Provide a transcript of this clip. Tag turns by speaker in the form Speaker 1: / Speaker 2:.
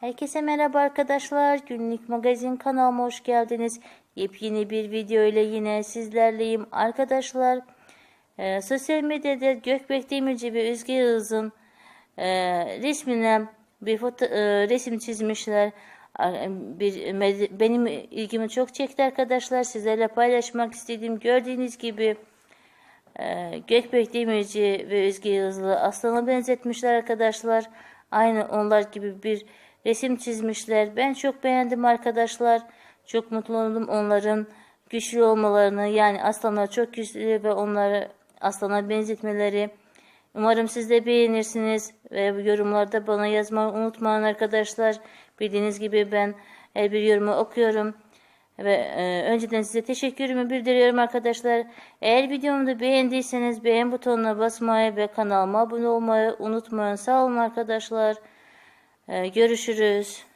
Speaker 1: Herkese merhaba arkadaşlar. Günlük magazin kanalıma hoş geldiniz. Yepyeni bir video ile yine sizlerleyim. Arkadaşlar e, sosyal medyada Gökbek Demirci ve Özge Yağız'ın e, resmine bir foto, e, resim çizmişler. Bir, benim ilgimi çok çekti arkadaşlar. Sizlerle paylaşmak istedim. Gördüğünüz gibi ee, Gökbek Demirci ve Özge Yağız'ı aslana benzetmişler arkadaşlar. Aynı onlar gibi bir resim çizmişler. Ben çok beğendim arkadaşlar. Çok mutlu oldum onların güçlü olmalarını. Yani aslanlar çok güçlü ve onları aslana benzetmeleri. Umarım siz de beğenirsiniz ve yorumlarda bana yazmayı unutmayın arkadaşlar. Bildiğiniz gibi ben her bir yorumu okuyorum. Ve e, önceden size teşekkürümü bildiriyorum arkadaşlar. Eğer videomu da beğendiyseniz beğen butonuna basmayı ve kanalıma abone olmayı unutmayın. Sağ olun arkadaşlar. E, görüşürüz.